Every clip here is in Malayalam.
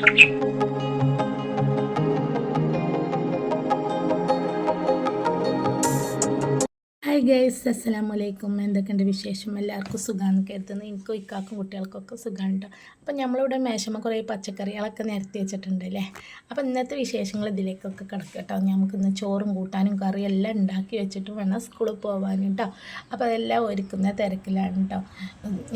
Thank you. ഹായ് ഗൈസ് അസ്സലാമു അലൈക്കും എന്തൊക്കെയുണ്ട് വിശേഷം? എല്ലാവർക്കും സുഖമാണ് കരുതുന്നത് എനിക്കും ഇക്കാക്കും കുട്ടികൾക്കൊക്കെ സുഖമാണ് കേട്ടോ അപ്പം നമ്മളിവിടെ മേശമ കുറേ പച്ചക്കറികളൊക്കെ നിരത്തി വെച്ചിട്ടുണ്ട് അല്ലേ അപ്പം ഇന്നത്തെ വിശേഷങ്ങൾ ഇതിലേക്കൊക്കെ കിടക്കുക കേട്ടോ നമുക്കിന്ന് ചോറും കൂട്ടാനും കറിയും എല്ലാം ഉണ്ടാക്കി വെച്ചിട്ട് വേണം സ്കൂളിൽ പോകാൻ കേട്ടോ അപ്പോൾ അതെല്ലാം ഒരുക്കുന്ന തിരക്കിലാണ് കേട്ടോ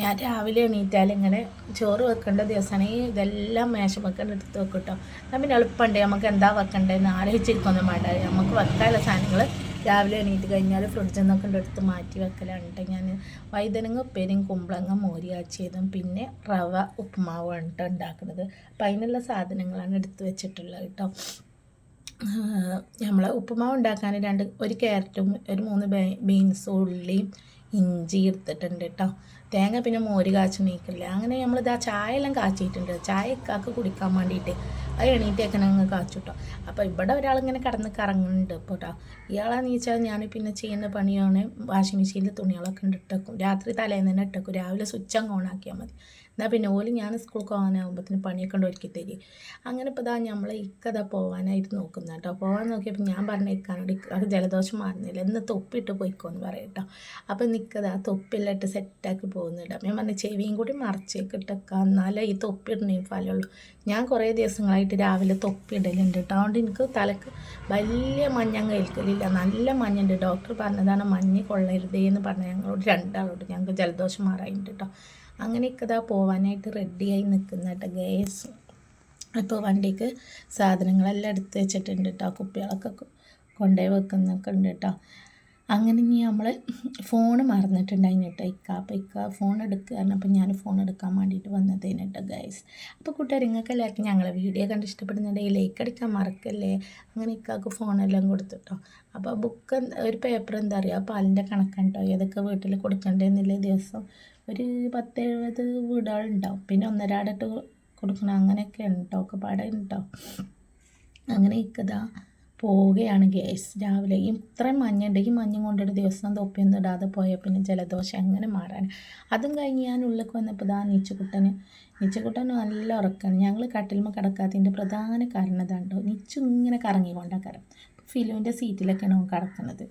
ഞാൻ രാവിലെ എണീറ്റാൽ ഇങ്ങനെ ചോറ് വെക്കേണ്ട ദിവസമാണെങ്കിൽ ഇതെല്ലാം മേശമൊക്കെ എടുത്ത് വെക്കും കേട്ടോ പിന്നെ എളുപ്പമുണ്ട്. നമുക്ക് എന്താ വെക്കേണ്ടതെന്ന് ആലോചിച്ചിരിക്കൊന്നും വേണ്ട. നമുക്ക് വെക്കാനുള്ള സാധനങ്ങൾ രാവിലെ എണീറ്റ് കഴിഞ്ഞാൽ ഫ്രിഡ്ജിൽ നിന്നൊക്കെ എടുത്ത് മാറ്റി വെക്കലുണ്ട് ഞാൻ വൈദനങ്ങ ഉപ്പേരിയും കുമ്പളങ്ങ മോരി കാച്ചിയതും പിന്നെ റവ ഉപ്പുമാവാണ് കേട്ടോ ഉണ്ടാക്കുന്നത് അപ്പം അതിനുള്ള സാധനങ്ങളാണ് എടുത്ത് വെച്ചിട്ടുള്ളത് കേട്ടോ നമ്മൾ ഉപ്പുമാവ് ഉണ്ടാക്കാൻ രണ്ട് ഒരു ക്യാരറ്റും ഒരു മൂന്ന് ബീൻസും ഉള്ളിയും ഇഞ്ചി എടുത്തിട്ടുണ്ട് കേട്ടോ തേങ്ങ പിന്നെ മോര് കാച്ചു നീക്കില്ല? അങ്ങനെ നമ്മളിതാ ചായ എല്ലാം കാച്ചിട്ടുണ്ട്. ചായ ഇക്കാക്ക് കുടിക്കാൻ വേണ്ടിയിട്ട് അത് എണീറ്റേക്കണ അങ്ങ് കാച്ചു കേട്ടോ അപ്പോൾ ഇവിടെ ഒരാളിങ്ങനെ കടന്ന് കറങ്ങുന്നുണ്ട് ഇപ്പോൾ കേട്ടോ ഇയാളാന്ന് വെച്ചാൽ ഞാൻ പിന്നെ ചെയ്യുന്ന പണിയാണ് വാഷിംഗ് മെഷീനിൽ തുണികളൊക്കെ ഇട്ടേക്കും. രാത്രി തലേന്ന് തന്നെ ഇട്ടേക്കും. രാവിലെ സ്വിച്ച് അങ്ങ് ഓണാക്കിയാൽ മതി. എന്നാൽ പിന്നെ ഓൽ ഞാൻ സ്കൂളിൽ പോകാനാകുമ്പോഴത്തേന് പണിയൊക്കെ ഉണ്ട് ഒരുക്കി തരി. അങ്ങനെ ഇപ്പോൾ ഇതാ നമ്മൾ ഇക്കത പോകാനായിട്ട് നോക്കുന്നത് കേട്ടോ പോകാൻ നോക്കിയപ്പോൾ ഞാൻ പറഞ്ഞ ഇക്കാനോട് ജലദോഷം മാറുന്നില്ല. തൊപ്പിട്ട് പോയിക്കോന്ന് പറയും കേട്ടോ അപ്പോൾ നിൽക്കതാ തൊപ്പില്ലിട്ട് സെറ്റാക്കി പോകുന്നില്ല ഞാൻ പറഞ്ഞ ചെവിയും കൂടി മറച്ചേക്ക് ഇട്ടേക്കാം. എന്നാലേ ഈ തൊപ്പി ഇടണേ ഫലമുള്ളൂ. ഞാൻ കുറേ ദിവസങ്ങളായിട്ട് രാവിലെ തൊപ്പി ഇടലുണ്ട് കേട്ടോ അതുകൊണ്ട് എനിക്ക് തലക്ക് വലിയ മഞ്ഞ കേൾക്കലില്ല നല്ല മഞ്ഞുണ്ട്. ഡോക്ടർ പറഞ്ഞതാണ് മഞ്ഞ് കൊള്ളരുതേ എന്ന് പറഞ്ഞ ഞങ്ങളോട് രണ്ടാളോട് ഞങ്ങൾക്ക് ജലദോഷം മാറായിട്ടുണ്ട് കേട്ടോ അങ്ങനെ ഇക്കതാ പോവാനായിട്ട് റെഡിയായി നിൽക്കുന്ന കേട്ടോ ഗ്യാസ് ഇപ്പോൾ വണ്ടിക്ക് സാധനങ്ങളെല്ലാം എടുത്ത് വെച്ചിട്ടുണ്ട് കേട്ടോ കുപ്പികളൊക്കെ കൊണ്ടുപോയി വെക്കുന്നൊക്കെ ഉണ്ട് കേട്ടോ അങ്ങനെ ഇനി നമ്മൾ ഫോൺ മറന്നിട്ടുണ്ടായിരുന്നു കേട്ടോ ഇക്ക അപ്പോൾ ഇക്ക ഫോൺ എടുക്കുക അപ്പോൾ ഞാൻ ഫോൺ എടുക്കാൻ വേണ്ടിയിട്ട് വന്നതേന് കേട്ടോ ഗൈസ് അപ്പോൾ കൂട്ടുകാർ നിങ്ങൾക്ക് എല്ലാവർക്കും ഞങ്ങളെ വീഡിയോ കണ്ട് ഇഷ്ടപ്പെടുന്നുണ്ടെങ്കിൽ ലൈക്ക് അടിക്കാൻ മറക്കല്ലേ? അങ്ങനെ ഇക്കാക്ക് ഫോണെല്ലാം കൊടുത്തിട്ടോ അപ്പോൾ ബുക്ക് ഒരു പേപ്പർ എന്താ പറയുക പാലിന്റെ കണക്കാണ് കേട്ടോ ഏതൊക്കെ വീട്ടിൽ കൊടുക്കണ്ടേന്നില്ല ദിവസം ഒരു പത്ത് എഴുപത് വീടുകളുണ്ടാവും. പിന്നെ ഒന്നരാടിട്ട് കൊടുക്കണം അങ്ങനെയൊക്കെ ഉണ്ടോ ഒക്കെ പാടെ ഉണ്ടാവും അങ്ങനെ ഇക്കതാ പോവുകയാണ് ഗ്യാസ് രാവിലെ ഇത്രയും മഞ്ഞുണ്ട്. ഈ മഞ്ഞും കൊണ്ടൊരു ദിവസം തൊപ്പിയൊന്നും ഇടാതെ പോയാൽ പിന്നെ ജലദോഷം അങ്ങനെ മാറാൻ? അതും കഴിഞ്ഞ് ഞാൻ ഉള്ളിലേക്ക് വന്നപ്പോൾ ഇതാ നീച്ചുകുട്ടന്. നീച്ചുകുട്ടൻ നല്ല ഉറക്കമാണ് ഞങ്ങൾ കട്ടിൽമ കിടക്കാത്തതിന്റെ പ്രധാന കാരണം ഇതാണ്ടോ നീച്ചു ഇങ്ങനെ കറങ്ങിക്കൊണ്ടാക്കാരം ഫിലുവിന്റെ സീറ്റിലൊക്കെയാണ് കിടക്കുന്നത്.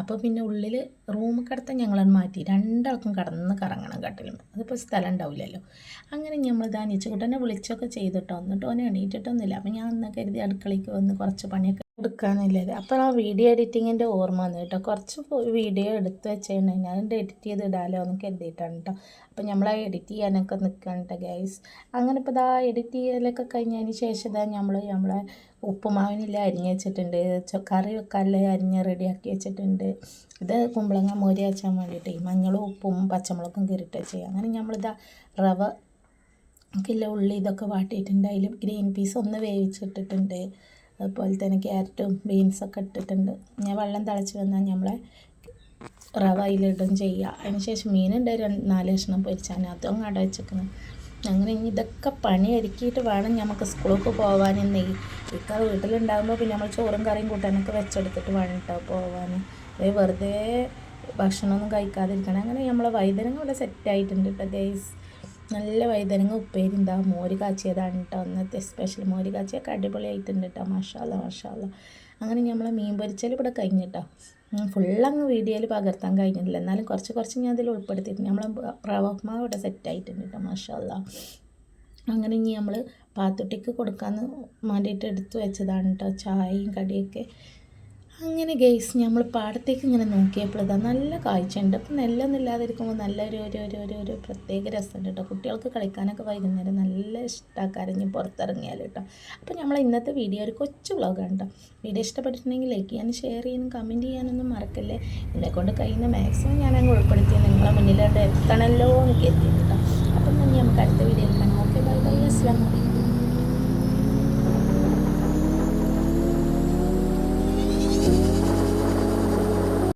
അപ്പോൾ പിന്നെ ഉള്ളിൽ റൂം കിടത്താൻ ഞങ്ങളത് മാറ്റി. രണ്ടാൾക്കും കടന്ന് കറങ്ങണം കട്ടിലും. അതിപ്പോൾ സ്ഥലം ഉണ്ടാവില്ലല്ലോ. അങ്ങനെ നമ്മൾ ദാനിച്ച് കൂട്ടനെ വിളിച്ചൊക്കെ ചെയ്തിട്ടോ. എന്നിട്ട് ഓനെ എണീറ്റിട്ടൊന്നുമില്ല. അപ്പോൾ ഞാൻ അന്ന് കരുതി അടുക്കളയ്ക്ക് വന്ന് കുറച്ച് പണിയൊക്കെ എടുക്കാനില്ലത് അപ്പോൾ ആ വീഡിയോ എഡിറ്റിങ്ങിന്റെ ഓർമ്മ വന്നു കേട്ടോ. കുറച്ച് വീഡിയോ എടുത്ത് വെച്ചേണ്ടേ ഞാൻ എഡിറ്റ് ചെയ്ത് ഇടാലോ എന്ന് കരുതിയിട്ടാണ് കേട്ടോ അപ്പോൾ നമ്മൾ ആ എഡിറ്റ് ചെയ്യാനൊക്കെ നിൽക്കണം കേട്ടോ ഗൈസ് അങ്ങനെ ഇപ്പോൾ ഇതാ എഡിറ്റ് ചെയ്യലൊക്കെ കഴിഞ്ഞതിന് ശേഷം ഇതാ നമ്മൾ നമ്മളെ ഉപ്പുമാവിനെല്ലാം അരിഞ്ഞ് വെച്ചിട്ടുണ്ട്. കറി വെക്കാനെല്ലാം അരിഞ്ഞ് റെഡിയാക്കി വെച്ചിട്ടുണ്ട്. ഇത് കുമ്പളങ്ങ മോരി വെച്ചാൻ വേണ്ടിയിട്ട് മഞ്ഞളും ഉപ്പും പച്ചമുളകും കീറിട്ട് ചെയ്യുക. അങ്ങനെ നമ്മളിതാ റവ കിലോ ഉള്ളി ഇതൊക്കെ വാട്ടിയിട്ടുണ്ട്. ഗ്രീൻ പീസ് ഒന്ന് വേവിച്ചിട്ടിട്ടുണ്ട്. അതുപോലെ തന്നെ ക്യാരറ്റും ബീൻസൊക്കെ ഇട്ടിട്ടുണ്ട്. ഞാൻ വെള്ളം തിളച്ച് വന്നാൽ നമ്മളെ റവ അതിലിടും ചെയ്യുക. അതിന് ശേഷം മീനുണ്ട് രണ്ട് നാല് കഷ്ണം പൊരിച്ചാൽ അതും കട അങ്ങനെ ഇനി ഇതൊക്കെ പണി ഒരുക്കിയിട്ട് വേണം നമുക്ക് സ്കൂളിലേക്ക് പോകാനെന്നേ ഇക്ക വീട്ടിലുണ്ടാകുമ്പോൾ പിന്നെ നമ്മൾ ചോറും കറിയും കൂട്ടാനൊക്കെ വെച്ചെടുത്തിട്ട് വേണം കേട്ടോ പോകാൻ വെറുതെ ഭക്ഷണമൊന്നും കഴിക്കാതിരിക്കണം. അങ്ങനെ നമ്മളെ വൈദ്യനങ്ങൾ ഇവിടെ സെറ്റായിട്ടുണ്ട് കേട്ടോ ഗൈസ് നല്ല വൈദ്യനങ്ങ ഉപ്പേരി എന്താ മോര് കാച്ചിയതാണ് കേട്ടോ അന്നത്തെ സ്പെഷ്യൽ മോര് കാച്ചിയൊക്കെ അടിപൊളിയായിട്ടുണ്ട് കേട്ടോ മഷാല മഷാല അങ്ങനെ നമ്മളെ മീൻ പൊരിച്ചാൽ ഇവിടെ കഴിഞ്ഞിട്ടോ ഫുള്ളങ്ങ് വീഡിയോയിൽ പകർത്താൻ കഴിഞ്ഞിട്ടില്ല. എന്നാലും കുറച്ച് കുറച്ച് ഞാൻ അതിൽ ഉൾപ്പെടുത്തിയിട്ടുണ്ട്. നമ്മളെ റവ ഇവിടെ സെറ്റായിട്ടുണ്ട് കേട്ടോ മാഷല്ല അങ്ങനെ ഇനി നമ്മൾ പാത്തുട്ടിക്ക് കൊടുക്കാമെന്ന് വേണ്ടിയിട്ട് എടുത്തു വെച്ചതാണ് കേട്ടോ ചായയും കടിയൊക്കെ. അങ്ങനെ ഗെയ്സ് നമ്മൾ പാടത്തേക്ക് ഇങ്ങനെ നോക്കിയപ്പോൾ ഇതാ നല്ല കാഴ്ചയുണ്ട്. അപ്പം നെല്ലൊന്നും ഇല്ലാതിരിക്കുമ്പോൾ നല്ലൊരു ഒരു ഒരു ഒരു ഒരു പ്രത്യേക രസമുണ്ട് കേട്ടോ കുട്ടികൾക്ക് കളിക്കാനൊക്കെ വൈകുന്നേരം നല്ല ഇഷ്ടക്കാരഞ്ഞ് പുറത്തിറങ്ങിയാൽ കേട്ടോ അപ്പോൾ നമ്മൾ ഇന്നത്തെ വീഡിയോ ഒരു കൊച്ചു വ്ളോഗാണ് കേട്ടോ വീഡിയോ ഇഷ്ടപ്പെട്ടിട്ടുണ്ടെങ്കിൽ ലൈക്ക് ചെയ്യാനും ഷെയർ ചെയ്യാനും കമന്റ് ചെയ്യാനൊന്നും മറക്കല്ലേ. എന്നെക്കൊണ്ട് കഴിയുന്ന മാക്സിമം ഞാൻ ഉൾപ്പെടുത്തി നിങ്ങളെ മുന്നിലോട്ട് എത്തണമല്ലോ എന്ന് കരുതി കേട്ടോ അപ്പം തന്നെ നമുക്ക് അടുത്ത വീഡിയോയിൽ